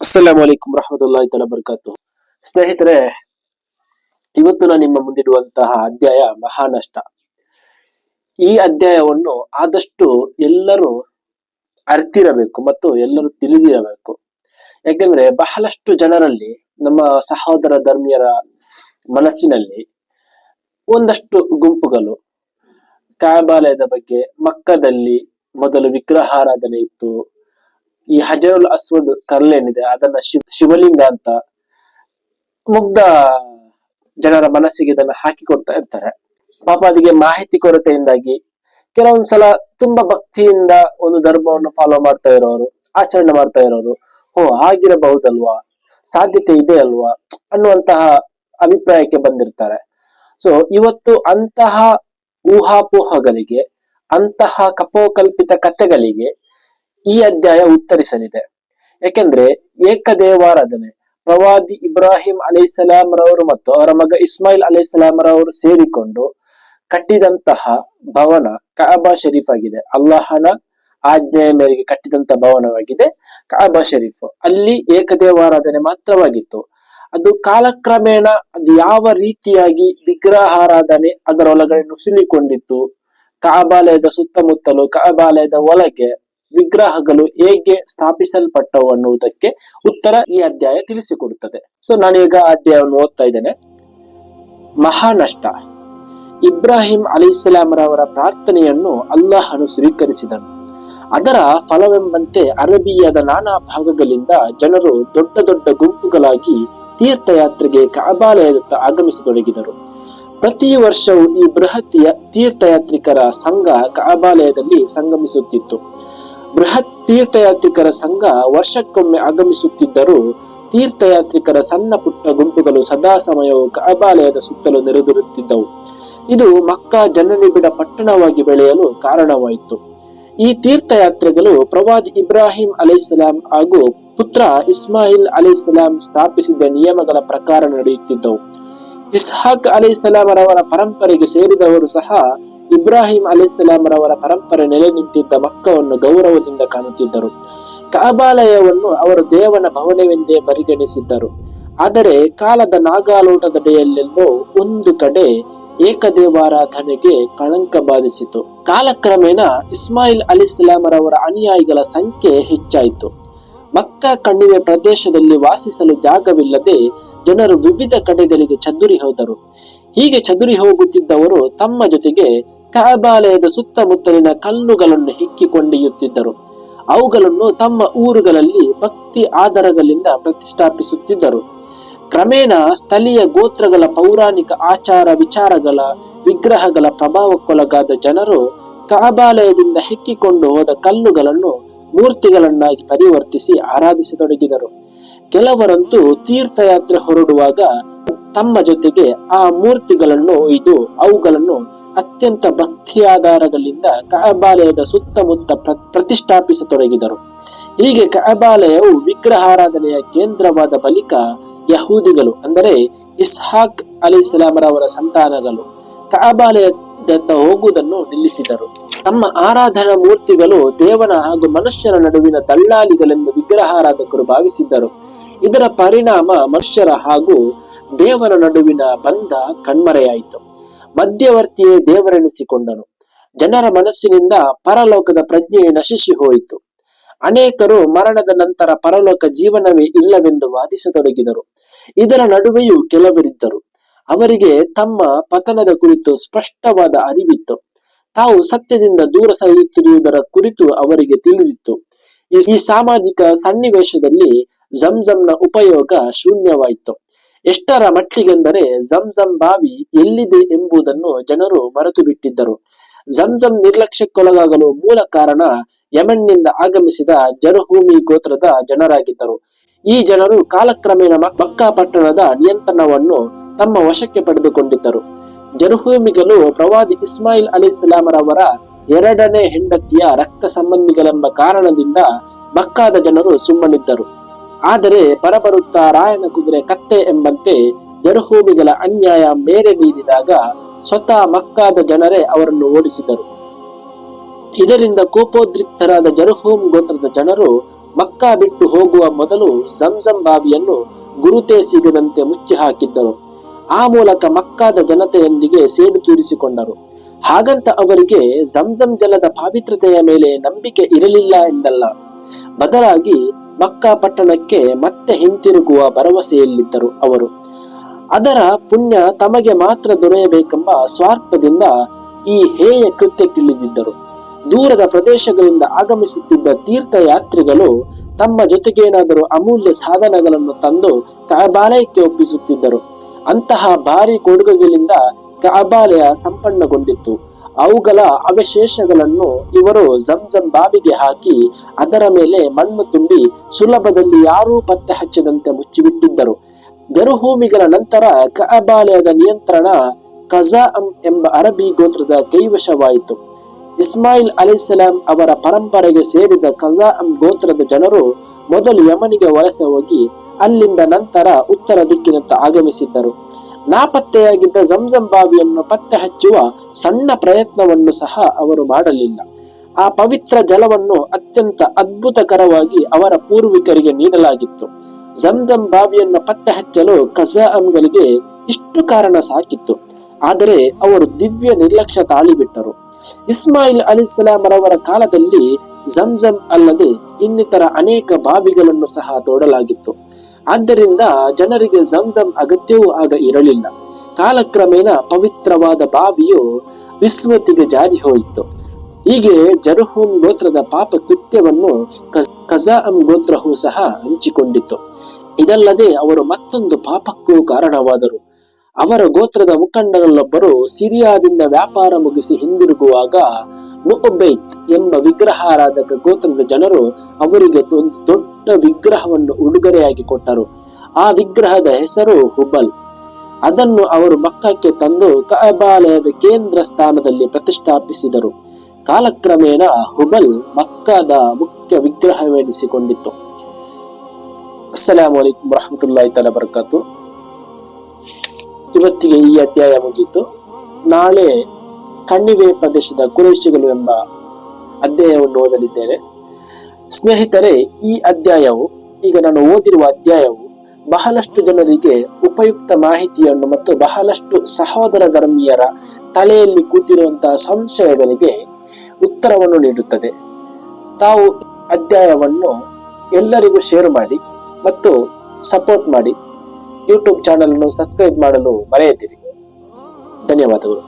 ಅಸ್ಸಲಾಂ ವಲೈಕುಂ ರಹಮತುಲ್ಲಾಹಿ ತಲಾ ಬರ್ಕಾತು ಸ್ನೇಹಿತರೆ, ಇವತ್ತು ನಾನು ನಿಮ್ಮ ಮುಂದಿಡುವಂತಹ ಅಧ್ಯಾಯ ಮಹಾನಷ್ಟ. ಈ ಅಧ್ಯಾಯವನ್ನು ಆದಷ್ಟು ಎಲ್ಲರೂ ಅರ್ತಿರಬೇಕು ಮತ್ತು ಎಲ್ಲರೂ ತಿಳಿದಿರಬೇಕು. ಯಾಕೆಂದ್ರೆ ಬಹಳಷ್ಟು ಜನರಲ್ಲಿ, ನಮ್ಮ ಸಹೋದರ ಧರ್ಮೀಯರ ಮನಸ್ಸಿನಲ್ಲಿ ಒಂದಷ್ಟು ಗುಂಪುಗಳು. ಕಾಯಬಾಲಯದ ಬಗ್ಗೆ ಮಕ್ಕದಲ್ಲಿ ಮೊದಲು ವಿಗ್ರಹಾರಾಧನೆ ಇತ್ತು ಈ ಹಜರುಲ್ ಅಸ್ವದ್ ಕರಲೇನಿದೆ ಅದನ್ನ ಶಿವ್ ಶಿವಲಿಂಗ ಅಂತ ಮುಗ್ಧ ಜನರ ಮನಸ್ಸಿಗೆ ಇದನ್ನ ಹಾಕಿಕೊಡ್ತಾ ಇರ್ತಾರೆ. ಪಾಪ ಅದಕ್ಕೆ ಮಾಹಿತಿ ಕೊರತೆಯಿಂದಾಗಿ ಕೆಲವೊಂದ್ಸಲ ತುಂಬಾ ಭಕ್ತಿಯಿಂದ ಒಂದು ಧರ್ಮವನ್ನು ಫಾಲೋ ಮಾಡ್ತಾ ಇರೋರು, ಆಚರಣೆ ಮಾಡ್ತಾ ಇರೋರು ಓ ಆಗಿರಬಹುದಲ್ವಾ ಸಾಧ್ಯತೆ ಇದೆ ಅಲ್ವಾ? ಅನ್ನುವಂತಹ ಅಭಿಪ್ರಾಯಕ್ಕೆ ಬಂದಿರ್ತಾರೆ. ಸೊ ಇವತ್ತು ಅಂತಹ ಊಹಾಪೋಹಗಳಿಗೆ, ಅಂತಹ ಕಪೋಕಲ್ಪಿತ ಕಥೆಗಳಿಗೆ ಈ ಅಧ್ಯಾಯ ಉತ್ತರಿಸಲಿದೆ. ಯಾಕೆಂದ್ರೆ ಏಕದೇವಾರಾಧನೆ, ಪ್ರವಾದಿ ಇಬ್ರಾಹಿಂ ರವರು ಮತ್ತು ಅವರ ಮಗ ಇಸ್ಮಾಯಿಲ್ ರವರು ಸೇರಿಕೊಂಡು ಕಟ್ಟಿದಂತಹ ಭವನ ಕಾಬಾ ಶರೀಫ್ ಆಗಿದೆ. ಅಲ್ಲಾಹನ ಆಜ್ಞೆಯ ಮೇರೆಗೆ ಕಟ್ಟಿದಂತ ಭವನವಾಗಿದೆ ಕಾಬಾ ಶರೀಫ್. ಅಲ್ಲಿ ಏಕದೇವಾರಾಧನೆ ಮಾತ್ರವಾಗಿತ್ತು. ಅದು ಕಾಲಕ್ರಮೇಣ ಅದು ಯಾವ ರೀತಿಯಾಗಿ ವಿಗ್ರಹಾರಾಧನೆ ಅದರೊಳಗಡೆ ನುಸುಳಿಕೊಂಡಿತ್ತು. ಕಾಬಾಲಯದ ಸುತ್ತಮುತ್ತಲು ಕಾಬಾಲಯದ ಒಳಗೆ ವಿಗ್ರಹಗಳು ಹೇಗೆ ಸ್ಥಾಪಿಸಲ್ಪಟ್ಟವು ಅನ್ನುವುದಕ್ಕೆ ಉತ್ತರ ಈ ಅಧ್ಯಾಯ ತಿಳಿಸಿಕೊಡುತ್ತದೆ. ಸೊ ನಾನೀಗ ಅಧ್ಯಾಯವನ್ನು ಓದ್ತಾ ಇದ್ದೇನೆ. ಮಹಾನಷ್ಟ. ಇಬ್ರಾಹಿಂ ಅಲಿಸ್ಲಾಮರವರ ಪ್ರಾರ್ಥನೆಯನ್ನು ಅಲ್ಲಾಹನು ಸ್ವೀಕರಿಸಿದನು. ಅದರ ಫಲವೆಂಬಂತೆ ಅರಬಿಯಾದ ನಾನಾ ಭಾಗಗಳಿಂದ ಜನರು ದೊಡ್ಡ ದೊಡ್ಡ ಗುಂಪುಗಳಾಗಿ ತೀರ್ಥಯಾತ್ರೆಗೆ ಕಾಬಾಲಯದತ್ತ ಆಗಮಿಸತೊಡಗಿದರು. ಪ್ರತಿ ವರ್ಷವೂ ಈ ಬೃಹತ್ ತೀರ್ಥಯಾತ್ರಿಕರ ಸಂಘ ಕಾಬಾಲಯದಲ್ಲಿ ಸಂಗಮಿಸುತ್ತಿತ್ತು. ಬೃಹತ್ ತೀರ್ಥಯಾತ್ರಿಕರ ಸಂಘ ವರ್ಷಕ್ಕೊಮ್ಮೆ ಆಗಮಿಸುತ್ತಿದ್ದರೂ ತೀರ್ಥಯಾತ್ರಿಕರ ಸಣ್ಣ ಪುಟ್ಟ ಗುಂಪುಗಳು ಸದಾ ಸಮಯವು ಕಾಬಾಲಯದ ಸುತ್ತಲೂ ನೆರೆದಿರುತ್ತಿದ್ದವು. ಇದು ಮಕ್ಕಾ ಜನನಿಬಿಡ ಪಟ್ಟಣವಾಗಿ ಬೆಳೆಯಲು ಕಾರಣವಾಯಿತು. ಈ ತೀರ್ಥಯಾತ್ರೆಗಳು ಪ್ರವಾದಿ ಇಬ್ರಾಹಿಂ ಅಲೈಹಿಸ್ಸಲಾಂ ಹಾಗೂ ಪುತ್ರ ಇಸ್ಮಾಯಿಲ್ ಸಲಾಂ ಸ್ಥಾಪಿಸಿದ ನಿಯಮಗಳ ಪ್ರಕಾರ ನಡೆಯುತ್ತಿದ್ದವು. ಇಸ್ಹಾಕ್ ಸಲಾಂ ರವರ ಪರಂಪರೆಗೆ ಸೇರಿದವರು ಸಹ ಇಬ್ರಾಹಿಂ ಅಲಿಸ್ಲಾಮರವರ ರವರ ಪರಂಪರೆ ನೆಲೆ ನಿಂತಿದ್ದ ಮಕ್ಕವನ್ನು ಗೌರವದಿಂದ ಕಾಣುತ್ತಿದ್ದರು. ಕಾಬಾಲಯವನ್ನು ಅವರು ದೇವನ ಭವನವೆಂದೇ ಪರಿಗಣಿಸಿದ್ದರು. ಆದರೆ ಕಾಲದ ನಾಗಾಲೋಟದಡೆಯಲ್ಲೆಲ್ಲೋ ಒಂದು ಕಡೆ ಏಕದೇವಾರಾಧನೆಗೆ ಕಳಂಕ ಬಾಧಿಸಿತು. ಕಾಲಕ್ರಮೇಣ ಇಸ್ಮಾಯಿಲ್ ಅಲಿಸ್ಲಾಮರವರ ಅನುಯಾಯಿಗಳ ಸಂಖ್ಯೆ ಹೆಚ್ಚಾಯಿತು. ಮಕ್ಕ ಕಣಿವೆ ಪ್ರದೇಶದಲ್ಲಿ ವಾಸಿಸಲು ಜಾಗವಿಲ್ಲದೆ ಜನರು ವಿವಿಧ ಕಡೆಗಳಿಗೆ ಚದುರಿ ಹೋದರು. ಹೀಗೆ ಚದುರಿ ಹೋಗುತ್ತಿದ್ದವರು ತಮ್ಮ ಜೊತೆಗೆ ಕಾಬಾಲಯದ ಸುತ್ತಮುತ್ತಲಿನ ಕಲ್ಲುಗಳನ್ನು ಹಿಕ್ಕಿಕೊಂಡಿಯುತ್ತಿದ್ದರು ಅವುಗಳನ್ನು ತಮ್ಮ ಊರುಗಳಲ್ಲಿ ಭಕ್ತಿ ಆಧಾರಗಳಿಂದ ಪ್ರತಿಷ್ಠಾಪಿಸುತ್ತಿದ್ದರು. ಕ್ರಮೇಣ ಸ್ಥಳೀಯ ಗೋತ್ರಗಳ ಪೌರಾಣಿಕ ಆಚಾರ ವಿಚಾರಗಳ ವಿಗ್ರಹಗಳ ಪ್ರಭಾವಕ್ಕೊಳಗಾದ ಜನರು ಕಾಬಾಲಯದಿಂದ ಹೆಕ್ಕಿಕೊಂಡು ಹೋದ ಕಲ್ಲುಗಳನ್ನು ಮೂರ್ತಿಗಳನ್ನಾಗಿ ಪರಿವರ್ತಿಸಿ ಆರಾಧಿಸತೊಡಗಿದರು. ಕೆಲವರಂತೂ ತೀರ್ಥಯಾತ್ರೆ ಹೊರಡುವಾಗ ತಮ್ಮ ಜೊತೆಗೆ ಆ ಮೂರ್ತಿಗಳನ್ನು ಇದು ಅವುಗಳನ್ನು ಅತ್ಯಂತ ಭಕ್ತಿಯಾಧಾರಗಳಿಂದ ಕಹಬಾಲಯದ ಸುತ್ತಮುತ್ತ ಪ್ರ- ಪ್ರತಿಷ್ಠಾಪಿಸತೊಡಗಿದರು. ಹೀಗೆ ಕಹಬಾಲಯವು ವಿಗ್ರಹಾರಾಧನೆಯ ಕೇಂದ್ರವಾದ ಬಳಿಕ ಯಹೂದಿಗಳು, ಅಂದರೆ ಇಸ್ಹಾಕ್ ಅಲಿಸ್ಲಾಮರವರ ಸಂತಾನಗಳು ಕಹಬಾಲಯದತ್ತ ಹೋಗುವುದನ್ನು ನಿಲ್ಲಿಸಿದರು. ತಮ್ಮ ಆರಾಧನಾ ಮೂರ್ತಿಗಳು ದೇವನ ಹಾಗೂ ಮನುಷ್ಯರ ನಡುವಿನ ದಳ್ಳಾಲಿಗಳೆಂದು ವಿಗ್ರಹಾರಾಧಕರು ಭಾವಿಸಿದ್ದರು. ಇದರ ಪರಿಣಾಮ ಮನುಷ್ಯರ ಹಾಗೂ ದೇವರ ನಡುವಿನ ಬಂಧ ಕಣ್ಮರೆಯಾಯಿತು. ಮಧ್ಯವರ್ತಿಯೇ ದೇವರೆನಿಸಿಕೊಂಡನು. ಜನರ ಮನಸ್ಸಿನಿಂದ ಪರಲೋಕದ ಪ್ರಜ್ಞೆ ನಶಿಸಿ ಹೋಯಿತು. ಅನೇಕರು ಮರಣದ ನಂತರ ಪರಲೋಕ ಜೀವನವೇ ಇಲ್ಲವೆಂದು ವಾದಿಸತೊಡಗಿದರು. ಇದರ ನಡುವೆಯೂ ಕೆಲವರಿದ್ದರು. ಅವರಿಗೆ ತಮ್ಮ ಪತನದ ಕುರಿತು ಸ್ಪಷ್ಟವಾದ ಅರಿವಿತ್ತು. ತಾವು ಸತ್ಯದಿಂದ ದೂರ ಸರಿಯುತ್ತಿರುವುದರ ಕುರಿತು ಅವರಿಗೆ ತಿಳಿದಿತ್ತು. ಈ ಸಾಮಾಜಿಕ ಸನ್ನಿವೇಶದಲ್ಲಿ ಜಂಜಂನ ಉಪಯೋಗ ಶೂನ್ಯವಾಯಿತು. ಎಷ್ಟರ ಮಟ್ಟಿಗೆಂದರೆ ಜಂಜಂ ಬಾವಿ ಎಲ್ಲಿದೆ ಎಂಬುದನ್ನು ಜನರು ಮರೆತು ಬಿಟ್ಟಿದ್ದರು ಜಂಜಂ ನಿರ್ಲಕ್ಷ್ಯಕ್ಕೊಳಗಾಗಲು ಮೂಲ ಕಾರಣ ಯಮನ್ನಿಂದ ಆಗಮಿಸಿದ ಜರಹೂಮಿ ಗೋತ್ರದ ಜನರಾಗಿದ್ದರು. ಈ ಜನರು ಕಾಲಕ್ರಮೇಣ ಮಕ್- ಮಕ್ಕಾ ಪಟ್ಟಣದ ನಿಯಂತ್ರಣವನ್ನು ತಮ್ಮ ವಶಕ್ಕೆ ಪಡೆದುಕೊಂಡಿದ್ದರು. ಜರಹೂಮಿಗಳು ಪ್ರವಾದಿ ಇಸ್ಮಾಯಿಲ್ ಅಲಿ ಇಸ್ಲಾಮರವರ ಎರಡನೇ ಹೆಂಡತಿಯ ರಕ್ತ ಸಂಬಂಧಿಗಳೆಂಬ ಕಾರಣದಿಂದ ಮಕ್ಕಾದ ಜನರು ಸುಮ್ಮನಿದ್ದರು. ಆದರೆ ಪರಬರುತ್ತ ರಾಯನ ಕುದುರೆ ಕತ್ತೆ ಎಂಬಂತೆ ಜರಹೂಮಿಗಳ ಅನ್ಯಾಯ ಮೇರೆ ಬೀದಿದಾಗ ಸ್ವತಃ ಮಕ್ಕಾದ ಜನರೇ ಅವರನ್ನು ಓಡಿಸಿದರು. ಇದರಿಂದ ಕೋಪೋದ್ರಿಕ್ತರಾದ ಜರುಹೂಮ್ ಗೋತ್ರದ ಜನರು ಮಕ್ಕಾ ಬಿಟ್ಟು ಹೋಗುವ ಮೊದಲು ಜಂಜಂ ಬಾವಿಯನ್ನು ಗುರುತೇ ಸಿಗದಂತೆ ಮುಚ್ಚಿ ಹಾಕಿದ್ದರು. ಆ ಮೂಲಕ ಮಕ್ಕಾದ ಜನತೆಯೊಂದಿಗೆ ಸೇಡು ತೀರಿಸಿಕೊಂಡರು. ಹಾಗಂತ ಅವರಿಗೆ ಜಂಜಂ ಜಲದ ಪಾವಿತ್ರತೆಯ ಮೇಲೆ ನಂಬಿಕೆ ಇರಲಿಲ್ಲ ಎಂದಲ್ಲ. ಬದಲಾಗಿ ಮಕ್ಕಾ ಪಟ್ಟಣಕ್ಕೆ ಮತ್ತೆ ಹಿಂತಿರುಗುವ ಭರವಸೆಯಲ್ಲಿದ್ದರು ಅವರು. ಅದರ ಪುಣ್ಯ ತಮಗೆ ಮಾತ್ರ ದೊರೆಯಬೇಕೆಂಬ ಸ್ವಾರ್ಥದಿಂದ ಈ ಹೇಯ ಕೃತ್ಯಕ್ಕಿಳಿದಿದ್ದರು. ದೂರದ ಪ್ರದೇಶಗಳಿಂದ ಆಗಮಿಸುತ್ತಿದ್ದ ತೀರ್ಥಯಾತ್ರಿಗಳು ತಮ್ಮ ಜೊತೆಗೇನಾದರೂ ಅಮೂಲ್ಯ ಸಾಧನಗಳನ್ನು ತಂದು ಕಾಬಾಲಯಕ್ಕೆ ಒಪ್ಪಿಸುತ್ತಿದ್ದರು. ಅಂತಹ ಭಾರಿ ಕೊಡುಗೆಗಳಿಂದ ಕಾಬಾಲಯ ಸಂಪನ್ನಗೊಂಡಿತ್ತು. ಅವುಗಳ ಅವಶೇಷಗಳನ್ನು ಇವರು ಜಂಜಂ ಬಾವಿಗೆ ಹಾಕಿ ಅದರ ಮೇಲೆ ಮಣ್ಣು ತುಂಬಿ ಸುಲಭದಲ್ಲಿ ಯಾರೂ ಪತ್ತೆ ಹಚ್ಚದಂತೆ ಮುಚ್ಚಿಬಿಟ್ಟಿದ್ದರು. ಗರುಹೂಮಿಗಳ ನಂತರ ಕಅಬಾಲಯದ ನಿಯಂತ್ರಣ ಕಜಾಅಂ ಎಂಬ ಅರಬಿ ಗೋತ್ರದ ಕೈವಶವಾಯಿತು. ಇಸ್ಮಾಯಿಲ್ ಅಲಿಸಲಾಂ ಅವರ ಪರಂಪರೆಗೆ ಸೇರಿದ ಕಜಾಅಂ ಗೋತ್ರದ ಜನರು ಮೊದಲು ಯಮನಿಗೆ ವಲಸೆ ಹೋಗಿ ಅಲ್ಲಿಂದ ನಂತರ ಉತ್ತರ ದಿಕ್ಕಿನತ್ತ ಆಗಮಿಸಿದ್ದರು. ನಾಪತ್ತೆಯಾಗಿದ್ದ ಜಂಜಂ ಬಾವಿಯನ್ನು ಪತ್ತೆ ಹಚ್ಚುವ ಸಣ್ಣ ಪ್ರಯತ್ನವನ್ನು ಸಹ ಅವರು ಮಾಡಲಿಲ್ಲ. ಆ ಪವಿತ್ರ ಜಲವನ್ನು ಅತ್ಯಂತ ಅದ್ಭುತಕರವಾಗಿ ಅವರ ಪೂರ್ವಿಕರಿಗೆ ನೀಡಲಾಗಿತ್ತು. ಜಂಜಂ ಬಾವಿಯನ್ನು ಪತ್ತೆ ಹಚ್ಚಲು ಕಜಾಅಂಗಳಿಗೆ ಇಷ್ಟು ಕಾರಣ ಸಾಕಿತ್ತು. ಆದರೆ ಅವರು ದಿವ್ಯ ನಿರ್ಲಕ್ಷ್ಯ ತಾಳಿಬಿಟ್ಟರು. ಇಸ್ಮಾಯಿಲ್ ಅಲಿಸ್ಲಾಮರವರ ಕಾಲದಲ್ಲಿ ಜಂಜಂ ಅಲ್ಲದೆ ಇನ್ನಿತರ ಅನೇಕ ಬಾವಿಗಳನ್ನು ಸಹ ತೋಡಲಾಗಿತ್ತು. ಆದ್ದರಿಂದ ಜನರಿಗೆ ಜಂಜಂ ಅಗತ್ಯವೂ ಆಗ ಇರಲಿಲ್ಲ. ಕಾಲಕ್ರಮೇಣ ಪವಿತ್ರವಾದ ಬಾವಿಯು ವಿಸ್ಮೃತಿಗೆ ಜಾರಿ ಹೋಯಿತು. ಹೀಗೆ ಜರುಹೋಮ್ ಗೋತ್ರದ ಪಾಪ ಕೃತ್ಯವನ್ನು ಕಜಾಂ ಗೋತ್ರವು ಸಹ ಹಂಚಿಕೊಂಡಿತು ಇದಲ್ಲದೆ ಅವರು ಮತ್ತೊಂದು ಪಾಪಕ್ಕೂ ಕಾರಣವಾದರು. ಅವರ ಗೋತ್ರದ ಮುಖಂಡರಲ್ಲೊಬ್ಬರು ಸಿರಿಯಾದಿಂದ ವ್ಯಾಪಾರ ಮುಗಿಸಿ ಹಿಂದಿರುಗುವಾಗ ನುಬೈತ್ ಎಂಬ ವಿಗ್ರಹಾರಾಧಕ ಗೋತ್ರದ ಜನರು ಅವರಿಗೆ ಒಂದು ದೊಡ್ಡ ವಿಗ್ರಹವನ್ನು ಉಡುಗೊರೆಯಾಗಿ ಕೊಟ್ಟರು. ಆ ವಿಗ್ರಹದ ಹೆಸರು ಹುಬಲ್. ಅದನ್ನು ಅವರು ಮಕ್ಕಕ್ಕೆ ತಂದು ಕಬಾಲಯದ ಕೇಂದ್ರ ಸ್ಥಾನದಲ್ಲಿ ಪ್ರತಿಷ್ಠಾಪಿಸಿದರು. ಕಾಲಕ್ರಮೇಣ ಹುಬಲ್ ಮಕ್ಕದ ಮುಖ್ಯ ವಿಗ್ರಹವೆನಿಸಿಕೊಂಡಿತ್ತು. ಅಸ್ಸಲಾಮು ಅಲೈಕುಂ ವರಹಮತುಲ್ಲಾಹಿ ತಲ ಬರ್ಕಾತು. ಇವತ್ತಿಗೆ ಈ ಅಧ್ಯಾಯ ಮುಗೀತು. ನಾಳೆ ಕಣ್ಣಿವೆ ಪ್ರದೇಶದ ಕುರೇಶಿಗಳು ಎಂಬ ಅಧ್ಯಾಯವನ್ನು ಓದಲಿದ್ದೇನೆ. ಸ್ನೇಹಿತರೆ, ಈ ಅಧ್ಯಾಯವು, ಈಗ ನಾನು ಓದಿರುವ ಅಧ್ಯಾಯವು ಬಹಳಷ್ಟು ಜನರಿಗೆ ಉಪಯುಕ್ತ ಮಾಹಿತಿಯನ್ನು ಮತ್ತು ಬಹಳಷ್ಟು ಸಹೋದರ ಧರ್ಮೀಯರ ತಲೆಯಲ್ಲಿ ಕೂತಿರುವಂತಹ ಸಂಶಯಗಳಿಗೆ ಉತ್ತರವನ್ನು ನೀಡುತ್ತದೆ. ತಾವು ಅಧ್ಯಾಯವನ್ನು ಎಲ್ಲರಿಗೂ ಶೇರ್ ಮಾಡಿ ಮತ್ತು ಸಪೋರ್ಟ್ ಮಾಡಿ. ಯೂಟ್ಯೂಬ್ ಚಾನಲ್ ಅನ್ನು ಸಬ್ಸ್ಕ್ರೈಬ್ ಮಾಡಲು ಮರೆಯದಿರಿ. ಧನ್ಯವಾದಗಳು.